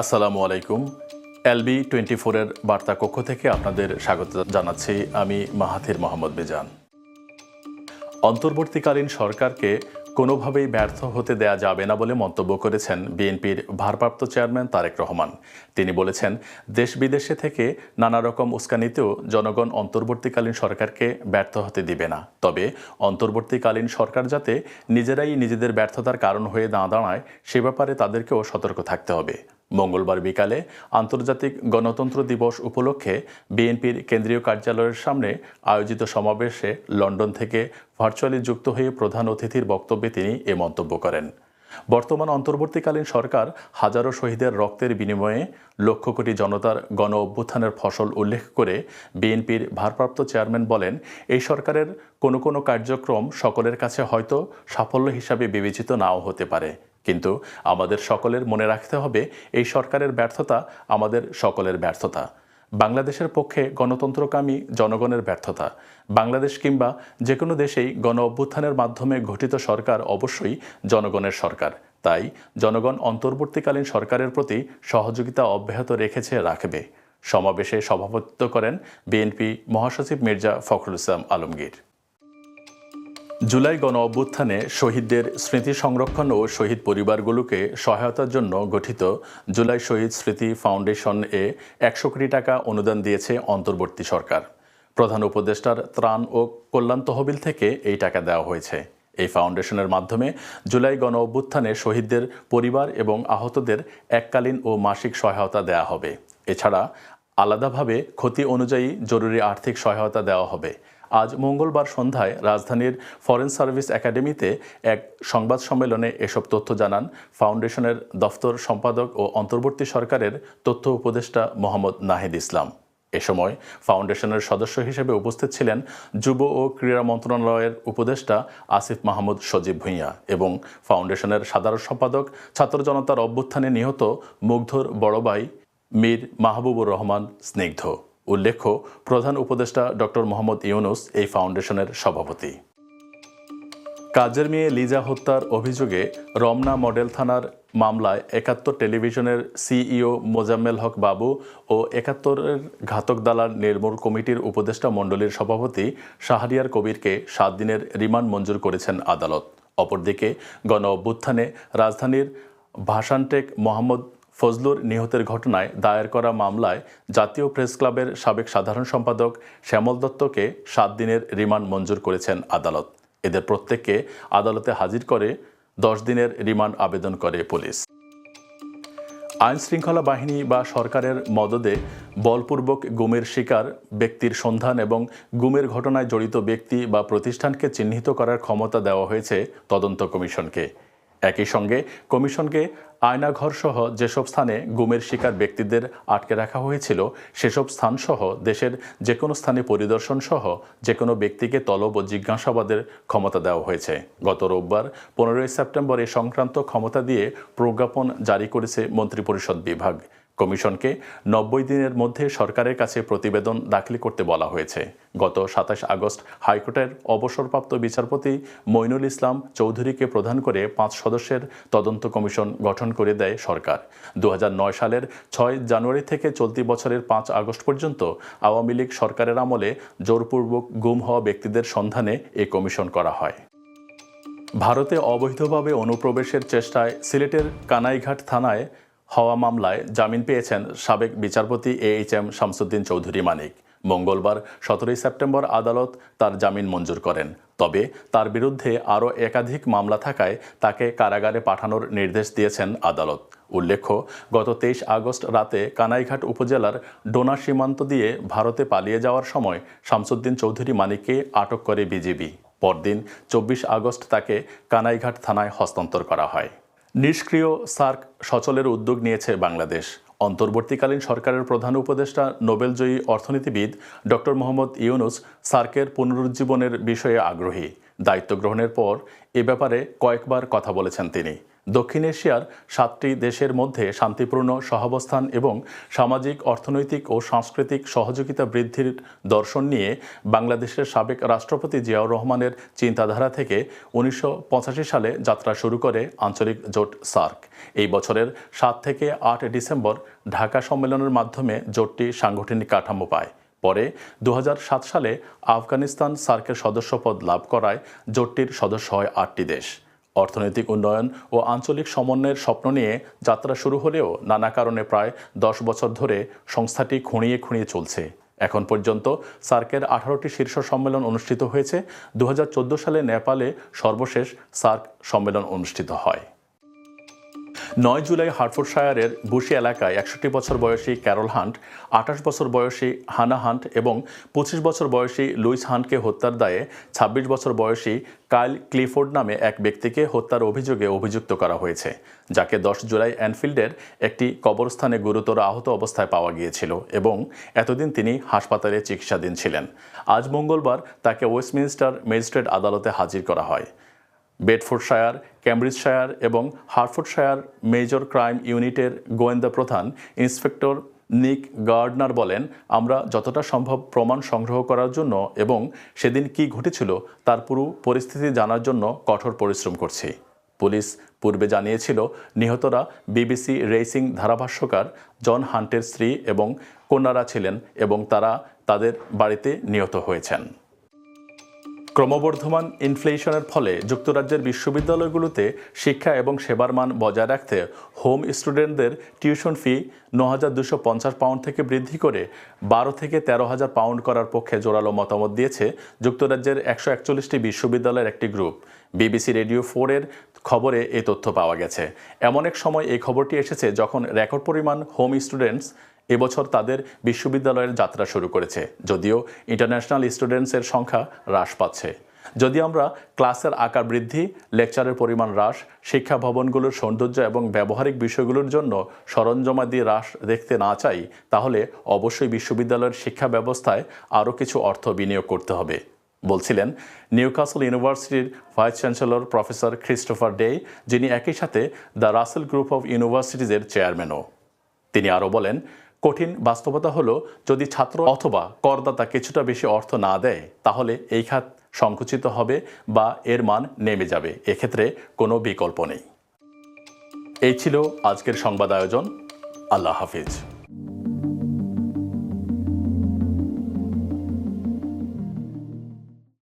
আসসালামু আলাইকুম। LB twenty ফোরের বার্তা কক্ষ থেকে আপনাদের স্বাগত জানাচ্ছি আমি মাহাথির মোহাম্মদ বেজান অন্তর্বর্তীকালীন সরকারকে কোনোভাবেই ব্যর্থ হতে দেয়া যাবে না বলে মন্তব্য করেছেন বিএনপির ভারপ্রাপ্ত চেয়ারম্যান তারেক রহমান। তিনি বলেছেন, দেশ বিদেশে থেকে নানা রকম উস্কানিতেও জনগণ অন্তর্বর্তীকালীন সরকারকে ব্যর্থ হতে দিবে না। তবে অন্তর্বর্তীকালীন সরকার যাতে নিজেরাই নিজেদের ব্যর্থতার কারণ হয়ে না দাঁড়ায়, সে ব্যাপারে তাদেরকেও সতর্ক থাকতে হবে। মঙ্গলবার বিকালে আন্তর্জাতিক গণতন্ত্র দিবস উপলক্ষে বিএনপির কেন্দ্রীয় কার্যালয়ের সামনে আয়োজিত সমাবেশে লন্ডন থেকে ভার্চুয়ালি যুক্ত হয়ে প্রধান অতিথির বক্তব্যে তিনি এ মন্তব্য করেন। বর্তমান অন্তর্বর্তীকালীন সরকার হাজারো শহীদের রক্তের বিনিময়ে লক্ষ কোটি জনতার গণ অভ্যুত্থানের ফসল উল্লেখ করে বিএনপির ভারপ্রাপ্ত চেয়ারম্যান বলেন, এই সরকারের কোনো কোনো কার্যক্রম সকলের কাছে হয়তো সাফল্য হিসাবে বিবেচিত নাও হতে পারে। কিন্তু আমাদের সকলের মনে রাখতে হবে, এই সরকারের ব্যর্থতা আমাদের সকলের ব্যর্থতা। বাংলাদেশের পক্ষে গণতন্ত্রকামী জনগণের ব্যর্থতা। বাংলাদেশ কিংবা যে কোনো দেশেই গণ অভ্যুত্থানের মাধ্যমে গঠিত সরকার অবশ্যই জনগণের সরকার। তাই জনগণ অন্তর্বর্তীকালীন সরকারের প্রতি সহযোগিতা অব্যাহত রেখেছে, রাখবে। সমাবেশে সভাপতিত্ব করেন বিএনপি মহাসচিব মির্জা ফখরুল ইসলাম আলমগীর। জুলাই গণ অভ্যুত্থানে শহীদদের স্মৃতি সংরক্ষণ ও শহীদ পরিবারগুলোকে সহায়তার জন্য গঠিত জুলাই শহীদ স্মৃতি ফাউন্ডেশন এ একশো কোটি টাকা অনুদান দিয়েছে অন্তর্বর্তী সরকার। প্রধান উপদেষ্টার ত্রাণ ও কল্যাণ তহবিল থেকে এই টাকা দেওয়া হয়েছে। এই ফাউন্ডেশনের মাধ্যমে জুলাই গণ অভ্যুত্থানে শহীদদের পরিবার এবং আহতদের এককালীন ও মাসিক সহায়তা দেওয়া হবে। এছাড়া আলাদাভাবে ক্ষতি অনুযায়ী জরুরি আর্থিক সহায়তা দেওয়া হবে। আজ মঙ্গলবার সন্ধ্যায় রাজধানীর ফরেন সার্ভিস একাডেমিতে এক সংবাদ সম্মেলনে এসব তথ্য জানান ফাউন্ডেশনের দফতর সম্পাদক ও অন্তর্বর্তী সরকারের তথ্য উপদেষ্টা মোহাম্মদ নাহিদ ইসলাম। এ সময় ফাউন্ডেশনের সদস্য হিসেবে উপস্থিত ছিলেন যুব ও ক্রীড়া মন্ত্রণালয়ের উপদেষ্টা আসিফ মাহমুদ সজীব ভূঁইয়া এবং ফাউন্ডেশনের সাধারণ সম্পাদক, ছাত্র জনতার অভ্যুত্থানে নিহত মুগ্ধর বড় ভাই মীর মাহবুবুর রহমান স্নিগ্ধ। উল্লেখ্য, প্রধান উপদেষ্টা ডক্টর মোহাম্মদ ইউনুস এই ফাউন্ডেশনের সভাপতি। কাজের মেয়ে লিজা হত্যার অভিযোগে রমনা মডেল থানার মামলায় একাত্তর টেলিভিশনের সিইও মোজাম্মেল হক বাবু ও একাত্তরের ঘাতক দালাল নির্মূল কমিটির উপদেষ্টা মণ্ডলীর সভাপতি শাহরিয়ার কবিরকে সাত দিনের রিমান্ড মঞ্জুর করেছেন আদালত। অপরদিকে গণ অভ্যুত্থানে রাজধানীর ভাসানটেক মোহাম্মদ ফজলুর নিহতের ঘটনায় দায়ের করা মামলায় জাতীয় প্রেস ক্লাবের সাবেক সাধারণ সম্পাদক শ্যামল দত্তকে সাত দিনের রিমান্ড মঞ্জুর করেছেন আদালত। এদের প্রত্যেককে আদালতে হাজির করে দশ দিনের রিমান্ড আবেদন করে পুলিশ। আইন শৃঙ্খলা বাহিনী বা সরকারের মদদে বলপূর্বক গুমের শিকার ব্যক্তির সন্ধান এবং গুমের ঘটনায় জড়িত ব্যক্তি বা প্রতিষ্ঠানকে চিহ্নিত করার ক্ষমতা দেওয়া হয়েছে তদন্ত কমিশনকে। একই সঙ্গে কমিশনকে আয়নাঘরসহ যেসব স্থানে গুমের শিকার ব্যক্তিদের আটকে রাখা হয়েছিল, সেসব স্থানসহ দেশের যে কোনো স্থানে পরিদর্শন সহ যে কোনো ব্যক্তিকে তলব ও জিজ্ঞাসাবাদের ক্ষমতা দেওয়া হয়েছে। গত রোববার পনেরোই সেপ্টেম্বর এ সংক্রান্ত ক্ষমতা দিয়ে প্রজ্ঞাপন জারি করেছে মন্ত্রিপরিষদ বিভাগ। কমিশনকে নব্বই দিনের মধ্যে সরকারের কাছে প্রতিবেদন দাখিল করতে বলা হয়েছে। গত সাতাশ আগস্ট হাইকোর্টের অবসরপ্রাপ্ত বিচারপতি মইনুল ইসলাম চৌধুরীকে প্রধান করে পাঁচ সদস্যের তদন্ত কমিশন গঠন করে দেয় সরকার। দু হাজার নয় সালের ছয় জানুয়ারি থেকে চলতি বছরের পাঁচ আগস্ট পর্যন্ত আওয়ামী লীগ সরকারের আমলে জোরপূর্বক গুম হওয়া ব্যক্তিদের সন্ধানে এ কমিশন করা হয়। ভারতে অবৈধভাবে অনুপ্রবেশের চেষ্টায় সিলেটের কানাইঘাট থানায় হওয়া মামলায় জামিন পেয়েছেন সাবেক বিচারপতি A H M Shamsuddin Chowdhury Manik. মঙ্গলবার সতেরোই সেপ্টেম্বর আদালত তার জামিন মঞ্জুর করেন। তবে তার বিরুদ্ধে আরও একাধিক মামলা থাকায় তাকে কারাগারে পাঠানোর নির্দেশ দিয়েছেন আদালত। উল্লেখ্য, গত তেইশ আগস্ট রাতে কানাইঘাট উপজেলার ডোনা সীমান্ত দিয়ে ভারতে পালিয়ে যাওয়ার সময় শামসুদ্দিন চৌধুরী মানিককে আটক করে বিজিবি। পরদিন চব্বিশ আগস্ট তাকে কানাইঘাট থানায় হস্তান্তর করা হয়। নিষ্ক্রিয় সার্ক সচলের উদ্যোগ নিয়েছে বাংলাদেশ। অন্তর্বর্তীকালীন সরকারের প্রধান উপদেষ্টা, নোবেলজয়ী অর্থনীতিবিদ ডক্টর মোহাম্মদ ইউনুস সার্কের পুনরুজ্জীবনের বিষয়ে আগ্রহী। দায়িত্ব গ্রহণের পর এ ব্যাপারে কয়েকবার কথা বলেছেন তিনি। দক্ষিণ এশিয়ার সাতটি দেশের মধ্যে শান্তিপূর্ণ সহাবস্থান এবং সামাজিক, অর্থনৈতিক ও সাংস্কৃতিক সহযোগিতা বৃদ্ধির দর্শন নিয়ে বাংলাদেশের সাবেক রাষ্ট্রপতি জিয়াউর রহমানের চিন্তাধারা থেকে উনিশশো পঁচাশি সালে যাত্রা শুরু করে আঞ্চলিক জোট সার্ক। এই বছরের সাত থেকে আট ডিসেম্বর ঢাকা সম্মেলনের মাধ্যমে জোটটি সাংগঠনিক কাঠামো পায়। পরে দু হাজার সাত সালে আফগানিস্তান সার্কের সদস্যপদ লাভ করায় জোটটির সদস্য হয় আটটি দেশ। অর্থনৈতিক উন্নয়ন ও আঞ্চলিক সমন্বয়ের স্বপ্ন নিয়ে যাত্রা শুরু হলেও নানা কারণে প্রায় দশ বছর ধরে সংস্থাটি খুঁড়িয়ে খুঁড়িয়ে চলছে। এখন পর্যন্ত সার্কের আঠারোটি শীর্ষ সম্মেলন অনুষ্ঠিত হয়েছে। দু হাজার চোদ্দ সালে নেপালে সর্বশেষ সার্ক সম্মেলন অনুষ্ঠিত হয়। নয় জুলাই হার্টফোর্ডশায়ারের বুশি এলাকায় একষট্টি বছর বয়সী ক্যারল হান্ট, আঠাশ বছর বয়সী হানা হান্ট এবং পঁচিশ বছর বয়সী লুইস হান্টকে হত্যার দায়ে ছাব্বিশ বছর বয়সী কাইল ক্লিফোর্ড নামে এক ব্যক্তিকে হত্যার অভিযোগে অভিযুক্ত করা হয়েছে, যাকে দশ জুলাই অ্যানফিল্ডের একটি কবরস্থানে গুরুতর আহত অবস্থায় পাওয়া গিয়েছিল এবং এতদিন তিনি হাসপাতালে চিকিৎসাধীন ছিলেন। আজ মঙ্গলবার তাকে ওয়েস্টমিনস্টার ম্যাজিস্ট্রেট আদালতে হাজির করা হয়। বেডফোর্ডশায়ার, ক্যামব্রিজশায়ার এবং হারফোর্ডশায়ার মেজর ক্রাইম ইউনিটের গোয়েন্দা প্রধান ইন্সপেক্টর নিক গার্ডনার বলেন, আমরা যতটা সম্ভব প্রমাণ সংগ্রহ করার জন্য এবং সেদিন কি ঘটেছিল তার পুরো পরিস্থিতি জানার জন্য কঠোর পরিশ্রম করছি। পুলিশ পূর্বে জানিয়েছিল, নিহতরা বিবিসি রেসিং ধারাভাষ্যকার জন হান্টের স্ত্রী এবং কন্যারা ছিলেন এবং তারা তাদের বাড়িতে নিহত হয়েছেন। ক্রমবর্ধমান ইনফ্লেশনের ফলে যুক্তরাজ্যের বিশ্ববিদ্যালয়গুলোতে শিক্ষা এবং সেবার মান বজায় রাখতে হোম স্টুডেন্টদের টিউশন ফি ন হাজার দুশো পঞ্চাশ পাউন্ড থেকে বৃদ্ধি করে বারো থেকে তেরো হাজার পাউন্ড করার পক্ষে জোরালো মতামত দিয়েছে যুক্তরাজ্যের একশো একচল্লিশটি বিশ্ববিদ্যালয়ের একটি গ্রুপ বিবিসি রেডিও ফোরের খবরে এই তথ্য পাওয়া গেছে। এমন এক সময় এই খবরটি এসেছে যখন রেকর্ড পরিমাণ হোম স্টুডেন্টস এবছর তাদের বিশ্ববিদ্যালয়ের যাত্রা শুরু করেছে, যদিও ইন্টারন্যাশনাল স্টুডেন্টসের সংখ্যা হ্রাস পাচ্ছে। যদি আমরা ক্লাসের আকার বৃদ্ধি লেকচারের পরিমাণ হ্রাস, শিক্ষা ভবনগুলোর সৌন্দর্য এবং ব্যবহারিক বিষয়গুলোর জন্য সরঞ্জামাদি হ্রাস দেখতে না চাই, তাহলে অবশ্যই বিশ্ববিদ্যালয়ের শিক্ষা ব্যবস্থায় আরও কিছু অর্থ বিনিয়োগ করতে হবে, বলছিলেন নিউকাসল ইউনিভার্সিটির vice chancellor professor Christopher Day, যিনি একই সাথে দ্য রাসেল গ্রুপ অফ ইউনিভার্সিটিজের চেয়ারম্যানও। তিনি আরও বলেন কঠিন বাস্তবতা হলো যদি ছাত্র অথবা করদাতা কিছুটা বেশি অর্থ না দেয়, তাহলে এই খাত সংকুচিত হবে বা এর মান নেমে যাবে। এক্ষেত্রে কোনো বিকল্প নেই। এই ছিল আজকের সংবাদ আয়োজন। আল্লাহ হাফিজ।